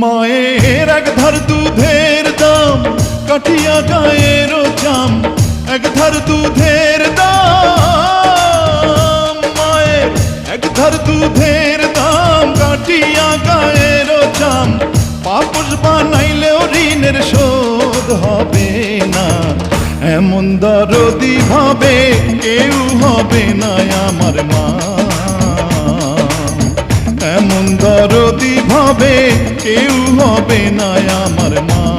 মায়ের এক ধার দুধের দাম, কাটিয়া গায়ের চাম এক ধার দুধের দাম, মায়ের এক ধার দুধের দাম, কাটিয়া গায়ের চাম পাপস বানাইলেও ঋণের শোধ হবে না। এমন দরদি ভাবে কেউ হবে না আমার মা। ভাবে কেউ হবে না আমার মা।